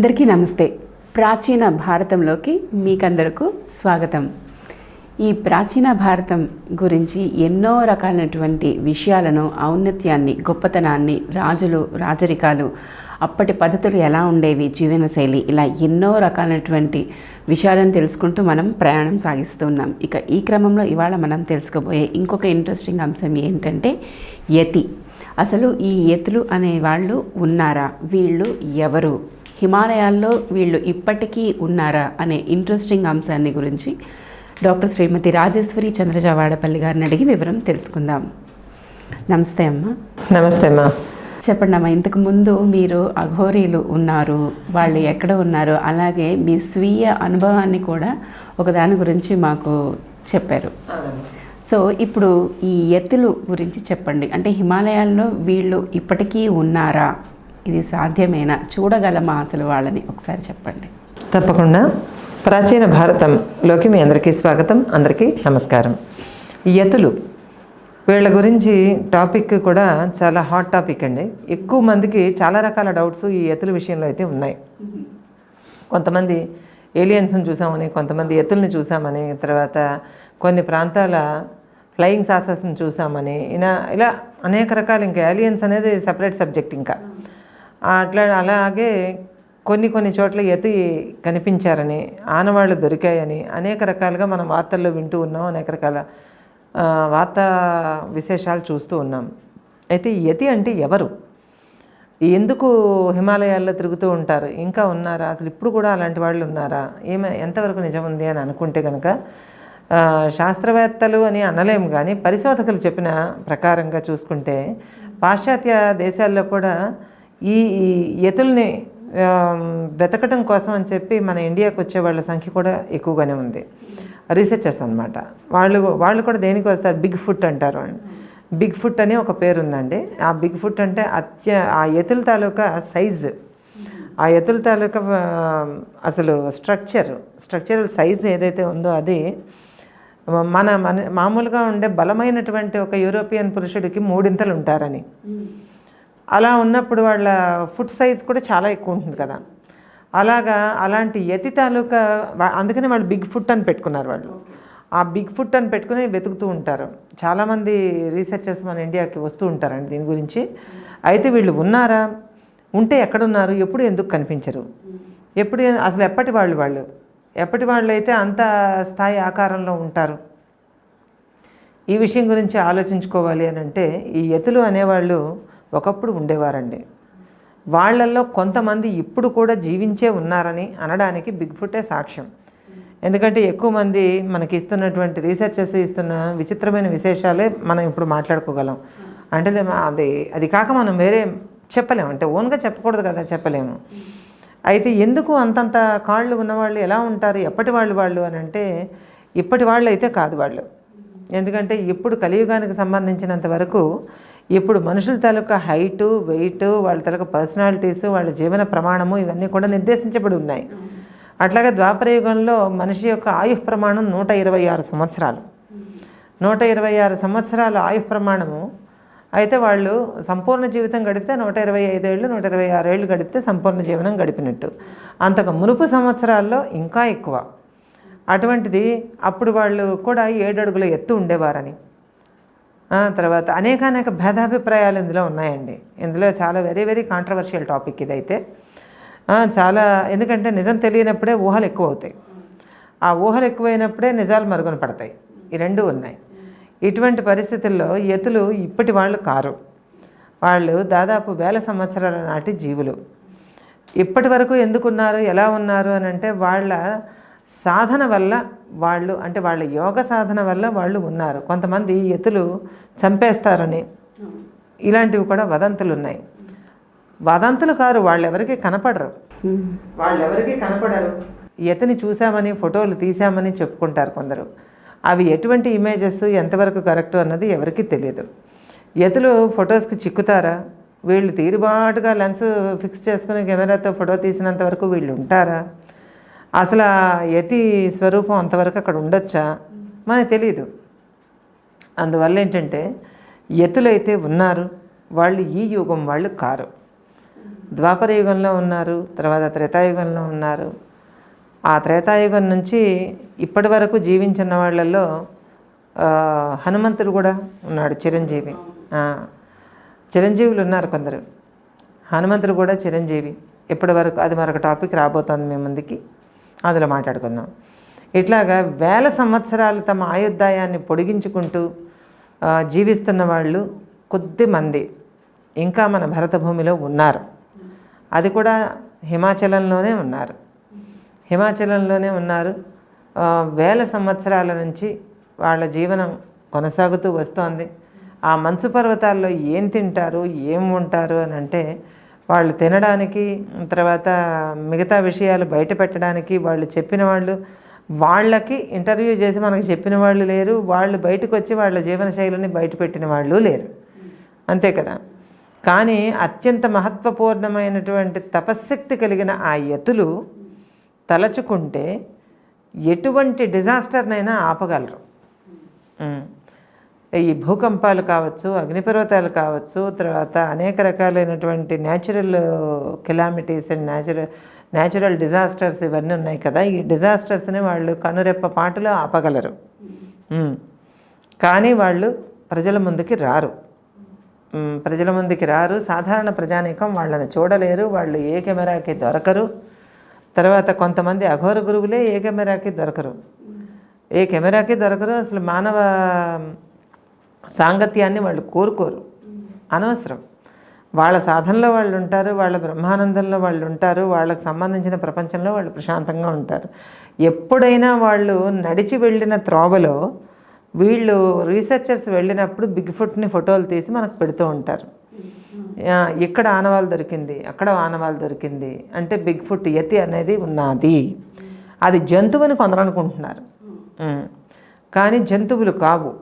అందరికీ నమస్తే. ప్రాచీన భారతంలోకి మీకందరకు స్వాగతం. ఈ ప్రాచీన భారతం గురించి ఎన్నో రకాలైనటువంటి విషయాలను ఔన్నత్యాన్ని గొప్పతనాన్ని రాజులు రాజరికాలు అప్పటి పద్ధతులు ఎలా ఉండేవి జీవనశైలి ఇలా ఎన్నో రకాలైనటువంటి విషయాలను తెలుసుకుంటూ మనం ప్రయాణం సాగిస్తున్నాం ఇక ఈ క్రమంలో ఇవాళ మనం తెలుసుకోబోయే ఇంకొక ఇంట్రెస్టింగ్ అంశం ఏంటంటే యతి. అసలు ఈ యతులు అనే వాళ్ళు ఉన్నారా? వీళ్ళు ఎవరు? హిమాలయాల్లో వీళ్ళు ఇప్పటికీ ఉన్నారా అనే ఇంట్రెస్టింగ్ అంశాన్ని గురించి డాక్టర్ శ్రీమతి రాజేశ్వరి చంద్రజవాడపల్లి గారిని అడిగి వివరం తెలుసుకుందాం. నమస్తే అమ్మ. నమస్తే అమ్మా. చెప్పండి అమ్మ ఇంతకు ముందు మీరు అఘోరీలు ఉన్నారు వాళ్ళు ఎక్కడ ఉన్నారు అలాగే మీ స్వీయ అనుభవాన్ని కూడా ఒకదాని గురించి మాకు చెప్పారు. సో ఇప్పుడు ఈ ఎత్తులు గురించి చెప్పండి. అంటే హిమాలయాల్లో వీళ్ళు ఇప్పటికీ ఉన్నారా? ఇది సాధ్యమేనా? చూడగలమా అసలు వాళ్ళని? ఒకసారి చెప్పండి. తప్పకుండా. ప్రాచీన భారతంలోకి మీ అందరికీ స్వాగతం. అందరికీ నమస్కారం. యతులు వీళ్ళ గురించి టాపిక్ కూడా చాలా హాట్ టాపిక్ అండి. ఎక్కువ మందికి చాలా రకాల డౌట్స్ ఈ యతుల విషయంలో అయితే ఉన్నాయి. కొంతమంది ఏలియన్స్ని చూసామని కొంతమంది ఎత్తుల్ని చూసామని తర్వాత కొన్ని ప్రాంతాల ఫ్లయింగ్ సాసెస్ని చూసామని ఇలా ఇలా అనేక రకాలు ఇంకా ఏలియన్స్ అనేది సపరేట్ సబ్జెక్ట్ ఇంకా. అట్లా అలాగే కొన్ని కొన్ని చోట్ల ఎతి కనిపించారని ఆనవాళ్ళు దొరికాయని అనేక రకాలుగా మనం వార్తల్లో వింటూ ఉన్నాం అనేక రకాల వార్తా విశేషాలు చూస్తూ ఉన్నాం. అయితే యతి అంటే ఎవరు? ఎందుకు హిమాలయాల్లో తిరుగుతూ ఉంటారు? ఇంకా ఉన్నారా? అసలు ఇప్పుడు కూడా అలాంటి వాళ్ళు ఉన్నారా? ఏమే ఎంతవరకు నిజం ఉంది అని అనుకుంటే కనుక శాస్త్రవేత్తలు అని అనలేము కానీ పరిశోధకులు చెప్పిన ప్రకారంగా చూసుకుంటే పాశ్చాత్య దేశాల్లో కూడా ఈ ఎతుల్ని వెతకటం కోసం అని చెప్పి మన ఇండియాకి వచ్చే వాళ్ళ సంఖ్య కూడా ఎక్కువగానే ఉంది. రీసెర్చర్స్ అనమాట వాళ్ళు వాళ్ళు కూడా దేనికి వస్తారు? బిగ్ ఫుట్ అంటారు అని బిగ్ ఫుట్ అని ఒక పేరు ఉందండి. ఆ బిగ్ ఫుట్ అంటే అత్య ఆ ఎతుల తాలూకా సైజ్. ఆ ఎతుల తాలూకా అసలు స్ట్రక్చర్ స్ట్రక్చరల్ సైజ్ ఏదైతే ఉందో అది మన మన మామూలుగా ఉండే బలమైనటువంటి ఒక యూరోపియన్ పురుషుడికి మూడింతలు ఉంటారని. అలా ఉన్నప్పుడు వాళ్ళ ఫుట్ సైజ్ కూడా చాలా ఎక్కువ ఉంటుంది కదా. అలాగా అలాంటి యతి తాలూకా అందుకనే వాళ్ళు బిగ్ ఫుట్ అని పెట్టుకున్నారు వాళ్ళు. ఆ బిగ్ ఫుట్ అని పెట్టుకుని వెతుకుతూ ఉంటారు. చాలామంది రీసెర్చర్స్ మన ఇండియాకి వస్తూ ఉంటారండి దీని గురించి. అయితే వీళ్ళు ఉన్నారా? ఉంటే ఎక్కడున్నారు? ఎప్పుడు ఎందుకు కనిపించరు? ఎప్పుడు అసలు ఎప్పటి వాళ్ళు వాళ్ళు? ఎప్పటి వాళ్ళు అయితే అంత స్థాయి ఆకారంలో ఉంటారు? ఈ విషయం గురించి ఆలోచించుకోవాలి అని అంటే ఈ ఎతులు అనేవాళ్ళు ఒకప్పుడు ఉండేవారండి. వాళ్ళల్లో కొంతమంది ఇప్పుడు కూడా జీవించే ఉన్నారని అనడానికి బిగ్ ఫుటే సాక్ష్యం. ఎందుకంటే ఎక్కువ మంది మనకి ఇస్తున్నటువంటి రీసెర్చెస్ ఇస్తున్న విచిత్రమైన విశేషాలే మనం ఇప్పుడు మాట్లాడుకోగలం. అంటే అది అది కాక మనం వేరే చెప్పలేము అంటే ఓన్గా చెప్పకూడదు కదా చెప్పలేము. అయితే ఎందుకు అంతంత కాళ్ళు ఉన్నవాళ్ళు ఎలా ఉంటారు? ఎప్పటి వాళ్ళు వాళ్ళు అని అంటే ఇప్పటి వాళ్ళు అయితే కాదు వాళ్ళు. ఎందుకంటే ఇప్పుడు కలియుగానికి సంబంధించినంత వరకు ఇప్పుడు మనుషుల తాలూకా హైటు వెయిట్ వాళ్ళ తాలూకా పర్సనాలిటీస్ వాళ్ళ జీవన ప్రమాణము ఇవన్నీ కూడా నిర్దేశించబడి ఉన్నాయి. అట్లాగే ద్వాపరయుగంలో మనిషి యొక్క ఆయుష్ ప్రమాణం నూట ఇరవై ఆరు సంవత్సరాలు. నూట ఇరవై ఆరు సంవత్సరాల ఆయుష్ ప్రమాణము అయితే వాళ్ళు సంపూర్ణ జీవితం గడిపితే నూట ఇరవై ఐదేళ్ళు నూట ఇరవై ఆరేళ్ళు గడిపితే సంపూర్ణ జీవనం గడిపినట్టు. అంతకు మునుపు సంవత్సరాల్లో ఇంకా ఎక్కువ. అటువంటిది అప్పుడు వాళ్ళు కూడా ఏడు అడుగుల ఎత్తు ఉండేవారని. తర్వాత అనేక అనేక భేదాభిప్రాయాలు ఇందులో ఉన్నాయండి. ఇందులో చాలా వెరీ వెరీ కాంట్రవర్షియల్ టాపిక్ ఇదైతే. చాలా ఎందుకంటే నిజం తెలియనప్పుడే ఊహలు ఎక్కువ అవుతాయి ఆ ఊహలు ఎక్కువైనప్పుడే నిజాలు మరుగున పడతాయి. ఈ రెండు ఉన్నాయి. ఇటువంటి పరిస్థితుల్లో ఎతులు ఇప్పటి వాళ్ళు కారు. వాళ్ళు దాదాపు వేల సంవత్సరాల నాటి జీవులు. ఇప్పటి వరకు ఎందుకున్నారు ఎలా ఉన్నారు అని అంటే వాళ్ళ సాధన వల్ల వాళ్ళు అంటే వాళ్ళ యోగ సాధన వల్ల వాళ్ళు ఉన్నారు. కొంతమంది ఎతులు చంపేస్తారని. ఇలాంటివి కూడా వదంతులు ఉన్నాయి వదంతులు కారు వాళ్ళెవరికి కనపడరు. వాళ్ళెవరికి కనపడరు. ఎతని చూసామని ఫోటోలు తీసామని చెప్పుకుంటారు కొందరు. అవి ఎటువంటి ఇమేజెస్ ఎంతవరకు కరెక్ట్ అన్నది ఎవరికీ తెలియదు ఎతులు ఫొటోస్కి చిక్కుతారా? వీళ్ళు తీరుబాటుగా లెన్స్ ఫిక్స్ చేసుకుని కెమెరాతో ఫోటో తీసినంత వరకు వీళ్ళు ఉంటారా? అసలు యతి స్వరూపం అంతవరకు అక్కడ ఉండొచ్చా? మనకు తెలియదు అందువల్ల ఏంటంటే యతులైతే ఉన్నారు వాళ్ళు ఈ యుగం వాళ్ళు కారు. ద్వాపర యుగంలో ఉన్నారు తర్వాత త్రేతాయుగంలో ఉన్నారు. ఆ త్రేతాయుగం నుంచి ఇప్పటి వరకు జీవించిన వాళ్ళల్లో హనుమంతుడు కూడా ఉన్నాడు చిరంజీవి. చిరంజీవులు ఉన్నారు కొందరు. హనుమంతుడు కూడా చిరంజీవి. ఇప్పటి వరకు అది మరొక టాపిక్ రాబోతోంది మీ ముందుకి. అందులో మాట్లాడుకుందాం. ఇట్లాగా వేల సంవత్సరాలు తమ ఆయుర్దాయాన్ని పొడిగించుకుంటూ జీవిస్తున్న వాళ్ళు కొద్ది మంది ఇంకా మన భరత భూమిలో ఉన్నారు. అది కూడా హిమాచలంలోనే ఉన్నారు. హిమాచలంలోనే ఉన్నారు. వేల సంవత్సరాల నుంచి వాళ్ళ జీవనం కొనసాగుతూ వస్తోంది. ఆ మంచు పర్వతాల్లో ఏం తింటారు ఏం ఉంటారు అని అంటే వాళ్ళు తినడానికి తర్వాత మిగతా విషయాలు బయట పెట్టడానికి వాళ్ళు చెప్పిన వాళ్ళు వాళ్ళకి ఇంటర్వ్యూ చేసి మనకి చెప్పిన వాళ్ళు లేరు వాళ్ళు బయటకు వచ్చి వాళ్ళ జీవన శైలిని బయట పెట్టిన వాళ్ళు లేరు. అంతే కదా? కానీ అత్యంత మహత్వపూర్ణమైనటువంటి తపశ్శక్తి కలిగిన ఆ యతులు తలచుకుంటే ఎటువంటి డిజాస్టర్నైనా ఆపగలరు. ఈ భూకంపాలు కావచ్చు అగ్నిపర్వతాలు కావచ్చు తర్వాత అనేక రకాలైనటువంటి natural calamities and natural natural disasters ఇవన్నీ ఉన్నాయి కదా. ఈ డిజాస్టర్స్ని వాళ్ళు కనురెప్ప పాటలో ఆపగలరు. కానీ వాళ్ళు ప్రజల ముందుకి రారు. ప్రజల ముందుకి రారు. సాధారణ ప్రజానీకం వాళ్ళని చూడలేరు. వాళ్ళు ఏ కెమెరాకి దొరకరు. తర్వాత కొంతమంది అఘోర గురువులే ఏ కెమెరాకి దొరకరు. ఏ కెమెరాకి దొరకరు? అసలు మానవ సాంగత్యాన్ని వాళ్ళు కోరుకోరు. అనవసరం. వాళ్ళ సాధనలో వాళ్ళు ఉంటారు వాళ్ళ బ్రహ్మానందంలో వాళ్ళు ఉంటారు వాళ్ళకు సంబంధించిన ప్రపంచంలో వాళ్ళు ప్రశాంతంగా ఉంటారు. ఎప్పుడైనా వాళ్ళు నడిచి వెళ్ళిన త్రోవలో వీళ్ళు రీసెర్చర్స్ వెళ్ళినప్పుడు బిగ్ ఫుట్ని ఫోటోలు తీసి మనకు పెడుతూ ఉంటారు. ఇక్కడ ఆనవాళ్ళు దొరికింది అక్కడ ఆనవాళ్ళు దొరికింది అంటే బిగ్ ఫుట్ యతి అనేది ఉన్నది. అది జంతువుని కొందరు అనుకుంటున్నారు. కానీ జంతువులు కావు.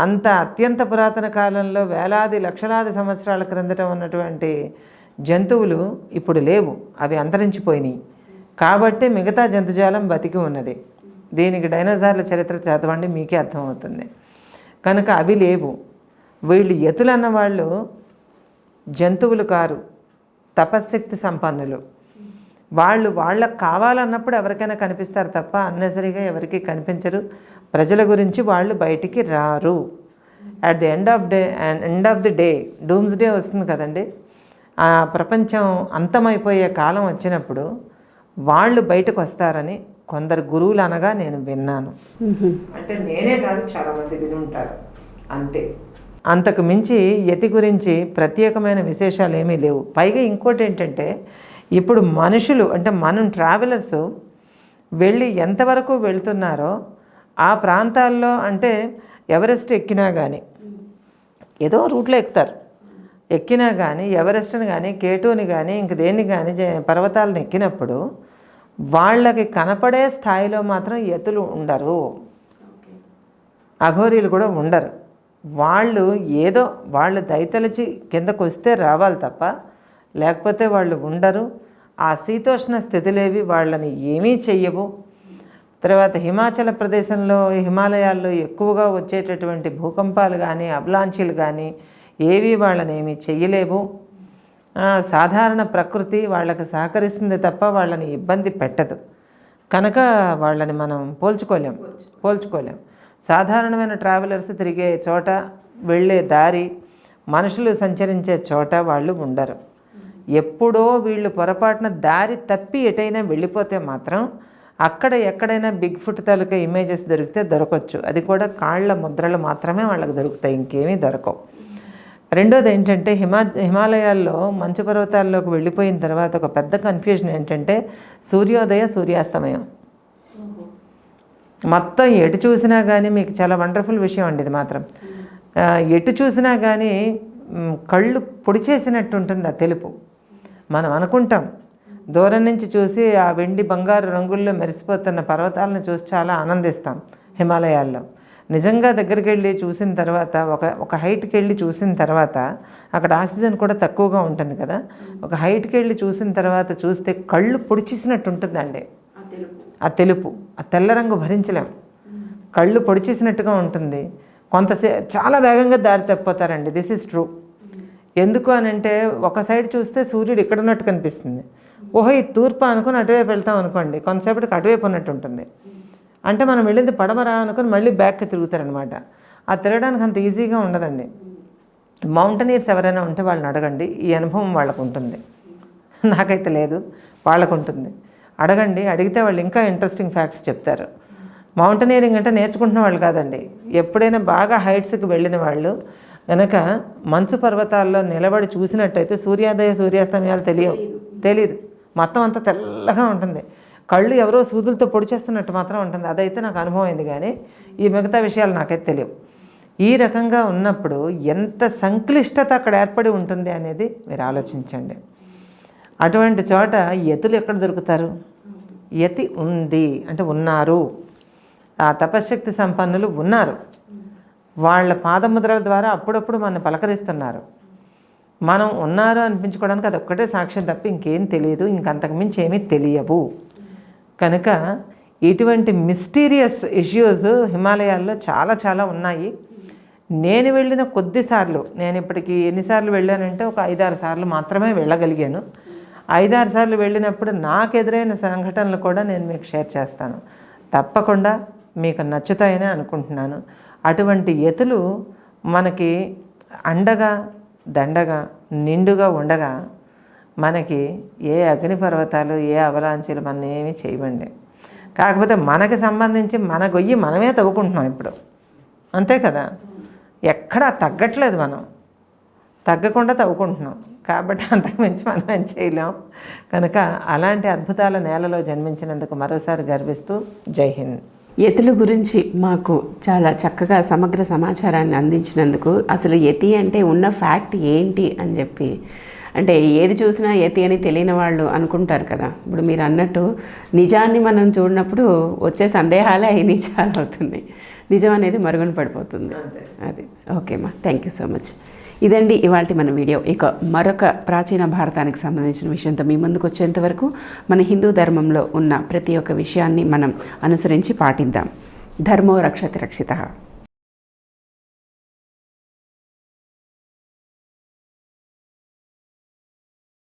అంత అత్యంత పురాతన కాలంలో వేలాది లక్షలాది సంవత్సరాల క్రిందట ఉన్నటువంటి జంతువులు ఇప్పుడు లేవు. అవి అంతరించిపోయినాయి. కాబట్టి మిగతా జంతుజాలం బతికి ఉన్నది. దీనికి డైనోసార్ల చరిత్ర చదవండి మీకే అర్థమవుతుంది. కనుక అవి లేవు. వీళ్ళు ఎతులు వాళ్ళు జంతువులు కారు తపశ్శక్తి సంపన్నులు. వాళ్ళు వాళ్ళకు కావాలన్నప్పుడు ఎవరికైనా కనిపిస్తారు తప్ప అన్నెసరిగా ఎవరికి కనిపించరు. ప్రజల గురించి వాళ్ళు బయటికి రారు. At the end of day end of the day doomsday వస్తుంది కదండి. ఆ ప్రపంచం అంతమైపోయే కాలం వచ్చినప్పుడు వాళ్ళు బయటకు వస్తారని కొందరు గురువులు అనగా నేను విన్నాను. అంటే నేనే కాదు చాలామంది వినుంటారు అంతే. అంతకు మించి యతి గురించి ప్రత్యేకమైన విశేషాలు ఏమీ లేవు. పైగా ఇంకోటి ఏంటంటే ఇప్పుడు మనుషులు అంటే మనం ట్రావెలర్స్ వెళ్ళి ఎంతవరకు వెళ్తున్నారో ఆ ప్రాంతాల్లో అంటే ఎవరెస్ట్ ఎక్కినా కానీ ఏదో రూట్లో ఎక్కుతారు. ఎక్కినా కానీ ఎవరెస్ట్ని కానీ కేటూని కానీ ఇంక దేన్ని కానీ పర్వతాలను ఎక్కినప్పుడు వాళ్ళకి కనపడే స్థాయిలో మాత్రం ఎతులు ఉండరు. అఘోరీలు కూడా ఉండరు. వాళ్ళు ఏదో వాళ్ళు దయతలిచి కిందకు వస్తే రావాలి తప్ప లేకపోతే వాళ్ళు ఉండరు. ఆ శీతోష్ణ స్థితిలేవి వాళ్ళని ఏమీ చెయ్యవు. తర్వాత హిమాచల ప్రదేశంలో హిమాలయాల్లో ఎక్కువగా వచ్చేటటువంటి భూకంపాలు కానీ అబ్లాంచీలు కానీ ఏవి వాళ్ళని ఏమీ చెయ్యలేవు సాధారణ ప్రకృతి వాళ్ళకి సహకరిస్తుంది తప్ప వాళ్ళని ఇబ్బంది పెట్టదు. కనుక వాళ్ళని మనం పోల్చుకోలేం పోల్చుకోలేం. సాధారణమైన ట్రావెలర్స్ తిరిగే చోట వెళ్ళే దారి మనుషులు సంచరించే చోట వాళ్ళు ఉండరు. ఎప్పుడో వీళ్ళు పొరపాటున దారి తప్పి ఎటైనా వెళ్ళిపోతే మాత్రం అక్కడ ఎక్కడైనా బిగ్ ఫుట్ తాలూకా ఇమేజెస్ దొరికితే దొరకవచ్చు అది కూడా కాళ్ళ ముద్రలు మాత్రమే వాళ్ళకి దొరుకుతాయి ఇంకేమీ దొరకవు. రెండోది ఏంటంటే హిమా హిమాలయాల్లో మంచు పర్వతాల్లోకి వెళ్ళిపోయిన తర్వాత ఒక పెద్ద కన్ఫ్యూజన్ ఏంటంటే సూర్యోదయ సూర్యాస్తమయం. మొత్తం ఎటు చూసినా కానీ మీకు చాలా వండర్ఫుల్ విషయం అండి ఇది మాత్రం. ఎటు చూసినా కానీ కళ్ళు పొడి చేసినట్టు ఉంటుంది ఆ తెలుపు. మనం అనుకుంటాం దూరం నుంచి చూసి ఆ వెండి బంగారు రంగుల్లో మెరిసిపోతున్న పర్వతాలను చూసి చాలా ఆనందిస్తాం హిమాలయాల్లో. నిజంగా దగ్గరికి వెళ్ళి చూసిన తర్వాత ఒక ఒక హైట్కి వెళ్ళి చూసిన తర్వాత అక్కడ ఆక్సిజన్ కూడా తక్కువగా ఉంటుంది కదా. ఒక హైట్కి వెళ్ళి చూసిన తర్వాత చూస్తే కళ్ళు పొడిచేసినట్టు ఉంటుందండి ఆ తెలుపు. ఆ తెల్ల రంగు భరించలేం. కళ్ళు పొడిచేసినట్టుగా ఉంటుంది. కొంతసే చాలా వేగంగా దారి తప్పిపోతారండి. దిస్ ఇస్ ట్రూ ఎందుకు అని అంటే ఒక సైడ్ చూస్తే సూర్యుడు ఇక్కడ ఉన్నట్టు కనిపిస్తుంది. ఓహో ఈ తూర్పు అనుకుని అటువైపు వెళ్తాం అనుకోండి కొంతసేపటికి అటువైపు ఉన్నట్టు ఉంటుంది. అంటే మనం వెళ్ళింది పడమరా అనుకుని మళ్ళీ బ్యాక్కి తిరుగుతారనమాట ఆ తిరగడానికి అంత ఈజీగా ఉండదండి. మౌంటనీర్స్ ఎవరైనా ఉంటే వాళ్ళని అడగండి ఈ అనుభవం వాళ్ళకు ఉంటుంది. నాకైతే లేదు వాళ్ళకు ఉంటుంది. అడగండి అడిగితే వాళ్ళు ఇంకా ఇంట్రెస్టింగ్ ఫ్యాక్ట్స్ చెప్తారు. మౌంటనీరింగ్ అంటే నేర్చుకుంటున్న వాళ్ళు కాదండి. ఎప్పుడైనా బాగా హైట్స్కి వెళ్ళిన వాళ్ళు కనుక మంచు పర్వతాల్లో నిలబడి చూసినట్టయితే సూర్యోదయ సూర్యాస్తమయాలు తెలియవు. తెలియదు. మొత్తం అంతా తెల్లగా ఉంటుంది. కళ్ళు ఎవరో సూదులతో పొడిచేస్తున్నట్టు మాత్రం ఉంటుంది. అదైతే నాకు అనుభవం అయింది కానీ ఈ మిగతా విషయాలు నాకైతే తెలియవు. ఈ రకంగా ఉన్నప్పుడు ఎంత సంక్లిష్టత అక్కడ ఏర్పడి ఉంటుంది అనేది మీరు ఆలోచించండి. అటువంటి చోట యతులు ఎక్కడ దొరుకుతారు? యతి ఉంది అంటే ఉన్నారు. ఆ తపశ్శక్తి సంపన్నులు ఉన్నారు. వాళ్ళ పాదముద్రల ద్వారా అప్పుడప్పుడు మన పలకరిస్తున్నారు. మనం ఉన్నారు అనిపించుకోవడానికి అది ఒక్కటే సాక్ష్యం తప్ప ఇంకేం తెలియదు. ఇంకంతకుమించి ఏమీ తెలియవు. కనుక ఇటువంటి మిస్టీరియస్ ఇష్యూస్ హిమాలయాల్లో చాలా చాలా ఉన్నాయి. నేను వెళ్ళిన కొద్దిసార్లు నేను ఇప్పటికి ఎన్నిసార్లు వెళ్ళానంటే ఒక ఐదారు సార్లు మాత్రమే వెళ్ళగలిగాను. ఐదారు సార్లు వెళ్ళినప్పుడు నాకు ఎదురైన సంఘటనలు కూడా నేను మీకు షేర్ చేస్తాను. తప్పకుండా మీకు నచ్చుతాయని అనుకుంటున్నాను. అటువంటి ఎతులు మనకి అండగా దండగా నిండుగా ఉండగా మనకి ఏ అగ్నిపర్వతాలు ఏ అవలాంచీలు మన ఏమీ చేయబండి కాకపోతే మనకి సంబంధించి మన గొయ్యి మనమే తవ్వుకుంటున్నాం ఇప్పుడు. అంతే కదా? ఎక్కడా తగ్గట్లేదు మనం. తగ్గకుండా తవ్వుకుంటున్నాం. కాబట్టి అంతకుమించి మనం ఏం చేయలేం. కనుక అలాంటి అద్భుతాల నేలలో జన్మించినందుకు మరోసారి గర్విస్తూ జై హింద్. యతుల గురించి మాకు చాలా చక్కగా సమగ్ర సమాచారాన్ని అందించినందుకు అసలు యతి అంటే ఉన్న ఫ్యాక్ట్ ఏంటి అని చెప్పి అంటే ఏది చూసినా యతి అని తెలియని వాళ్ళు అనుకుంటారు కదా. ఇప్పుడు మీరు అన్నట్టు నిజాన్ని మనం చూడనప్పుడు వచ్చే సందేహాలే అవి నిజాలు అవుతున్నాయి నిజం అనేది మరుగున పడిపోతుంది. అది. ఓకేమ్మా థ్యాంక్ యూ సో మచ్. ఇదండి ఇవాళ మన వీడియో. ఇక మరొక ప్రాచీన భారతానికి సంబంధించిన విషయంతో మీ ముందుకు వచ్చేంత వరకు మన హిందూ ధర్మంలో ఉన్న ప్రతి ఒక్క విషయాన్ని మనం అనుసరించి పాటిద్దాం. ధర్మో రక్షతి రక్షిత.